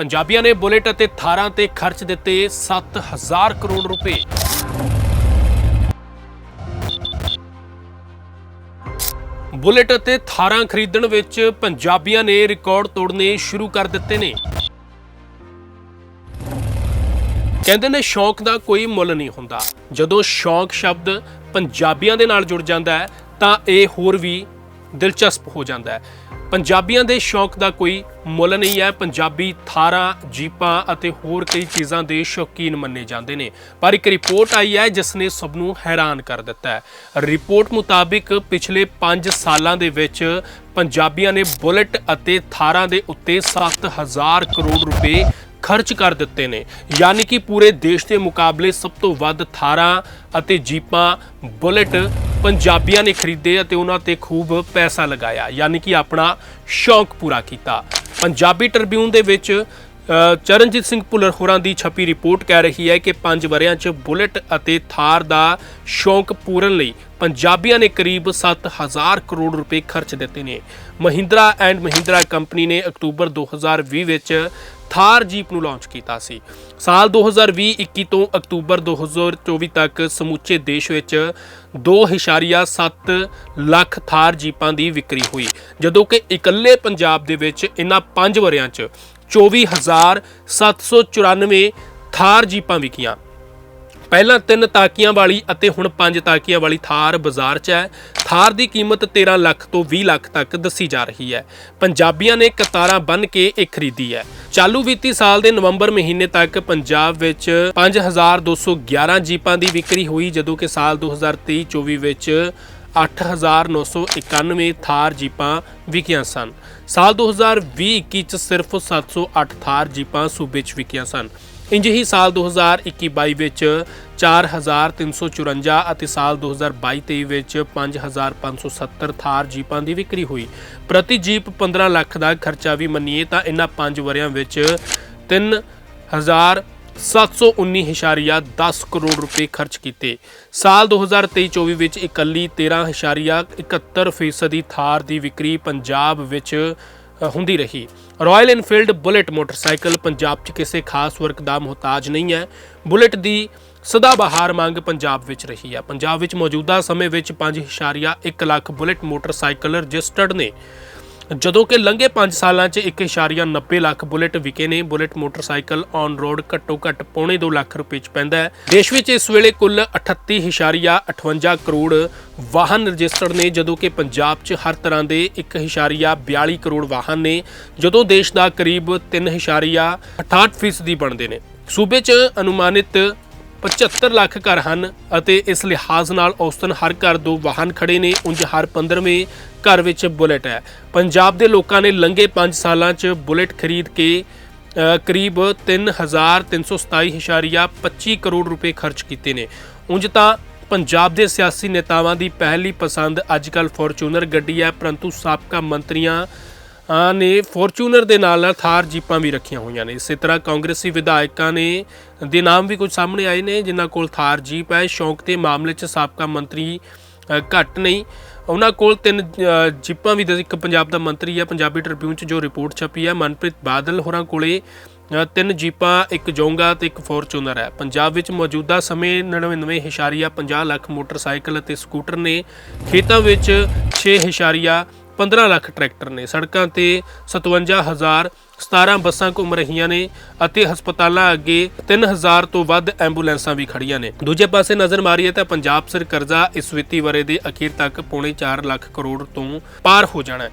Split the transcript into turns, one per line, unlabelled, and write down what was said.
ਪੰਜਾਬੀਆਂ ਨੇ ਬੁਲੇਟ ਅਤੇ ਥਾਰਾਂ ਤੇ ਖਰਚ ਦਿੱਤੇ 7000 ਕਰੋੜ ਰੁਪਏ। ਬੁਲੇਟ ਅਤੇ ਥਾਰਾਂ ਖਰੀਦਣ ਵਿੱਚ ਪੰਜਾਬੀਆਂ ਨੇ ਰਿਕਾਰਡ ਤੋੜਨੇ ਸ਼ੁਰੂ ਕਰ ਦਿੱਤੇ ਨੇ। ਕਹਿੰਦੇ ਨੇ ਸ਼ੌਂਕ ਦਾ ਕੋਈ ਮੁੱਲ ਨਹੀਂ ਹੁੰਦਾ। ਜਦੋਂ ਸ਼ੌਂਕ ਸ਼ਬਦ ਪੰਜਾਬੀਆਂ ਦੇ ਨਾਲ ਜੁੜ ਜਾਂਦਾ ਹੈ, ਤਾਂ ਇਹ ਹੋਰ ਵੀ ਦਿਲਚਸਪ ਹੋ ਜਾਂਦਾ ਹੈ। ਪੰਜਾਬੀਆਂ ਦੇ ਸ਼ੌਂਕ ਦਾ ਕੋਈ ਮੁੱਲ ਨਹੀਂ ਹੈ। ਪੰਜਾਬੀ ਥਾਰਾਂ, ਜੀਪਾਂ ਅਤੇ ਹੋਰ ਕਈ ਚੀਜ਼ਾਂ ਦੇ ਸ਼ੌਕੀਨ ਮੰਨੇ ਜਾਂਦੇ ਨੇ। ਪਰ ਇੱਕ ਰਿਪੋਰਟ ਆਈ ਹੈ ਜਿਸ ਨੇ ਸਭ ਨੂੰ ਹੈਰਾਨ ਕਰ ਦਿੱਤਾ ਹੈ। ਰਿਪੋਰਟ ਮੁਤਾਬਿਕ ਪਿਛਲੇ 5 ਸਾਲਾਂ ਦੇ ਵਿੱਚ ਪੰਜਾਬੀਆਂ ਨੇ ਬੁਲਟ ਅਤੇ ਥਾਰਾਂ ਦੇ ਉੱਤੇ 7000 ਕਰੋੜ ਰੁਪਏ ਖਰਚ ਕਰ ਦਿੱਤੇ ਨੇ। ਯਾਨੀ ਕਿ ਪੂਰੇ ਦੇਸ਼ ਦੇ ਮੁਕਾਬਲੇ ਸਭ ਤੋਂ ਵੱਧ ਥਾਰਾਂ ਅਤੇ ਜੀਪਾਂ, ਬੁਲਟ ਪੰਜਾਬੀਆਂ ਨੇ ਖਰੀਦੇ ਅਤੇ ਉਹਨਾਂ ਤੇ ਖੂਬ ਪੈਸਾ ਲਗਾਇਆ, ਯਾਨੀ ਕਿ ਆਪਣਾ ਸ਼ੌਂਕ ਪੂਰਾ ਕੀਤਾ। ਪੰਜਾਬੀ ਟ੍ਰਿਬਿਊਨ ਦੇ ਵਿੱਚ ਚਰਨਜੀਤ ਸਿੰਘ ਭੁੱਲਰ ਹੋਰਾਂ ਦੀ ਛਪੀ ਰਿਪੋਰਟ ਕਹਿ ਰਹੀ ਹੈ ਕਿ 5 ਵਰਿਆਂ 'ਚ ਬੁਲਟ ਅਤੇ ਥਾਰ ਦਾ ਸ਼ੌਂਕ ਪੂਰਨ ਲਈ ਪੰਜਾਬੀਆਂ ਨੇ ਕਰੀਬ 7000 ਕਰੋੜ ਰੁਪਏ ਖਰਚ ਦਿੱਤੇ ਨੇ। ਮਹਿੰਦਰਾ ਐਂਡ ਮਹਿੰਦਰਾ ਕੰਪਨੀ ਨੇ ਅਕਤੂਬਰ 2020 ਵਿੱਚ ਥਾਰ ਜੀਪ ਨੂੰ ਲਾਂਚ ਕੀਤਾ ਸੀ। ਸਾਲ 2020-21 ਤੋਂ ਅਕਤੂਬਰ 2024 ਤੱਕ ਸਮੁੱਚੇ ਦੇਸ਼ ਵਿੱਚ 2.7 ਲੱਖ ਥਾਰ ਜੀਪਾਂ ਦੀ ਵਿਕਰੀ ਹੋਈ, ਜਦੋਂ ਕਿ ਇਕੱਲੇ ਪੰਜਾਬ ਦੇ ਵਿੱਚ ਇਨ੍ਹਾਂ 5 ਵਰਿਆਂ 'ਚ 24794 ਥਾਰ ਜੀਪਾਂ ਵਿਕੀਆਂ। ਪਹਿਲਾਂ ਤਿੰਨ ਤਾਕੀਆਂ ਵਾਲੀ ਅਤੇ ਹੁਣ ਪੰਜ ਤਾਕੀਆਂ ਵਾਲੀ ਥਾਰ ਬਾਜ਼ਾਰ 'ਚ ਹੈ। ਥਾਰ ਦੀ ਕੀਮਤ 13 ਲੱਖ ਤੋਂ 20 ਲੱਖ ਤੱਕ ਦੱਸੀ ਜਾ ਰਹੀ ਹੈ। ਪੰਜਾਬੀਆਂ ਨੇ ਕਤਾਰਾਂ ਬੰਨ ਕੇ ਇਹ ਖਰੀਦੀ ਹੈ। ਚਾਲੂ ਵਿੱਤੀ ਸਾਲ ਦੇ ਨਵੰਬਰ ਮਹੀਨੇ ਤੱਕ ਪੰਜਾਬ ਵਿੱਚ 5211 ਜੀਪਾਂ ਦੀ ਵਿਕਰੀ ਹੋਈ, ਜਦੋਂ ਕਿ ਸਾਲ 2023-24 ਵਿੱਚ 8991 ਥਾਰ ਜੀਪਾਂ ਵਿਕੀਆਂ ਸਨ। ਸਾਲ 2020-21 ਚ ਸਿਰਫ 708 ਥਾਰ ਜੀਪਾਂ ਸੂਬੇ 'ਚ ਵਿਕੀਆਂ ਸਨ। ਇੰਜ ਹੀ ਸਾਲ 2021-22 ਵਿੱਚ 4354 ਅਤੇ ਸਾਲ 2022-23 ਵਿੱਚ 5570 ਥਾਰ ਜੀਪਾਂ ਦੀ ਵਿਕਰੀ ਹੋਈ। ਪ੍ਰਤੀ ਜੀਪ 15 ਲੱਖ ਦਾ ਖਰਚਾ ਵੀ ਮੰਨੀਏ ਤਾਂ ਇਹਨਾਂ 5 ਵਰਿਆਂ ਵਿੱਚ 3000 719.10 ਕਰੋੜ ਰੁਪਏ ਖਰਚ ਕੀਤੇ। ਸਾਲ 2023-24 ਵਿੱਚ ਇਕੱਲੀ 13.71 ਫੀਸਦੀ ਥਾਰ ਦੀ ਵਿਕਰੀ ਪੰਜਾਬ ਵਿੱਚ ਹੁੰਦੀ ਰਹੀ। Royal Enfield Bullet motorcycle Punjab 'ਚ ਕਿਸੇ ਖਾਸ ਵਰਗ ਦਾ ਮੁਹਤਾਜ ਨਹੀਂ ਹੈ। ਬੁਲੇਟ ਦੀ ਸਦਾ ਬਹਾਰ ਮੰਗ ਪੰਜਾਬ ਵਿੱਚ ਰਹੀ ਹੈ। ਪੰਜਾਬ ਵਿੱਚ ਮੌਜੂਦਾ ਸਮੇਂ ਵਿੱਚ 5.1 ਲੱਖ ਬੁਲੇਟ ਮੋਟਰਸਾਈਕਲ ਰਜਿਸਟਰਡ ਨੇ। ਜਦੋਂ ਕਿ ਲੰਘੇ 5 ਸਾਲਾਂ 'ਚ 1.90 ਲੱਖ ਬੁਲੇਟ ਵਿਕੇ ਨੇ, ਬੁਲੇਟ ਮੋਟਰਸਾਈਕਲ ਔਨ ਰੋਡ ਘੱਟੋ ਘੱਟ ਪੌਣੇ 2 ਲੱਖ ਰੁਪਏ 'ਚ ਪੈਂਦਾ ਹੈ। ਦੇਸ਼ ਵਿੱਚ ਇਸ ਵੇਲੇ ਕੁੱਲ 38.58 ਕਰੋੜ ਵਾਹਨ ਰਜਿਸਟਰਡ ਨੇ, ਜਦੋਂ ਕਿ ਪੰਜਾਬ 'ਚ ਹਰ ਤਰ੍ਹਾਂ ਦੇ 1.42 ਕਰੋੜ ਵਾਹਨ ਨੇ, ਜਦੋਂ ਦੇਸ਼ ਦਾ ਕਰੀਬ 3.68 ਫੀਸਦੀ ਬਣਦੇ ਨੇ। ਸੂਬੇ 'ਚ ਅਨੁਮਾਨਿਤ 75 ਲੱਖ ਘਰ ਹਨ ਅਤੇ ਇਸ ਲਿਹਾਜ਼ ਨਾਲ ਔਸਤਨ ਹਰ ਘਰ ਦੋ ਵਾਹਨ ਖੜੇ ਨੇ ਉਂਝ ਹਰ 15ਵੇਂ ਘਰ ਵਿੱਚ ਬੁਲੇਟ ਹੈ। ਪੰਜਾਬ ਦੇ ਲੋਕਾਂ ਨੇ ਲੰਘੇ 5 ਸਾਲਾਂ 'ਚ ਬੁਲੇਟ ਖਰੀਦ ਕੇ ਅ, ਕਰੀਬ 3327.25 ਕਰੋੜ ਰੁਪਏ ਖਰਚ ਕੀਤੇ ਨੇ। ਉਂਝ ਤਾਂ ਪੰਜਾਬ ਦੇ ਸਿਆਸੀ ਨੇਤਾਵਾਂ ਦੀ ਪਹਿਲੀ ਪਸੰਦ ਅੱਜਕੱਲ ਫੋਰਚੂਨਰ ਗੱਡੀ ਹੈ ਪਰੰਤੂ ਸਾਬਕਾ ਮੰਤਰੀਆਂ ਨੇ ਫੋਰਚੂਨਰ ਦੇ ਨਾਲ ਨਾਲ ਥਾਰ ਜੀਪਾਂ ਵੀ ਰੱਖੀਆਂ ਹੋਈਆਂ ਨੇ। ਇਸੇ ਤਰ੍ਹਾਂ ਕਾਂਗਰਸੀ ਵਿਧਾਇਕਾਂ ਨੇ ਦੇ ਨਾਮ ਵੀ ਕੁਝ ਸਾਹਮਣੇ ਆਏ ਨੇ, ਜਿਨ੍ਹਾਂ ਕੋਲ ਥਾਰ ਜੀਪ ਹੈ। ਸ਼ੌਂਕ ਦੇ ਮਾਮਲੇ 'ਚ ਸਾਬਕਾ ਮੰਤਰੀ ਘੱਟ ਨਹੀਂ। ਉਹਨਾਂ ਕੋਲ ਤਿੰਨ ਜੀਪਾਂ ਵੀ ਦੇ- ਇੱਕ ਪੰਜਾਬ ਦਾ ਮੰਤਰੀ ਹੈ, ਪੰਜਾਬੀ ਟ੍ਰਿਬਿਊਨ 'ਚ ਜੋ ਰਿਪੋਰਟ ਛਪੀ ਹੈ। ਮਨਪ੍ਰੀਤ ਬਾਦਲ ਹੋਰਾਂ ਕੋਲੇ ਤਿੰਨ ਜੀਪਾਂ, ਇੱਕ ਜੋਂਗਾ ਤੇ ਇੱਕ ਫੋਰਚੂਨਰ ਹੈ। ਪੰਜਾਬ ਵਿੱਚ ਮੌਜੂਦਾ ਸਮੇਂ 99.50 ਲੱਖ ਮੋਟਰਸਾਈਕਲ ਅਤੇ ਸਕੂਟਰ ਨੇ ਖੇਤਾਂ ਵਿੱਚ 6.15 ਲੱਖ ਟਰੈਕਟਰ ਨੇ। ਸੜਕਾਂ ਤੇ 57000 17 ਬੱਸਾਂ ਘੁੰਮ ਰਹੀਆਂ ਨੇ ਅਤੇ ਹਸਪਤਾਲਾਂ ਅੱਗੇ 3000 ਤੋਂ ਵੱਧ ਐਂਬੂਲੈਂਸਾਂ ਵੀ ਖੜੀਆਂ ਨੇ। ਦੂਜੇ ਪਾਸੇ ਨਜ਼ਰ ਮਾਰੀਏ ਤਾਂ ਪੰਜਾਬ ਸਰ ਕਰਜ਼ਾ ਇਸ ਵਿੱਤੀ ਵਰੇ ਦੇ ਅਖੀਰ ਤੱਕ ਪੌਣੇ 4 ਲੱਖ ਕਰੋੜ ਤੋਂ ਪਾਰ ਹੋ ਜਾਣਾ ਹੈ।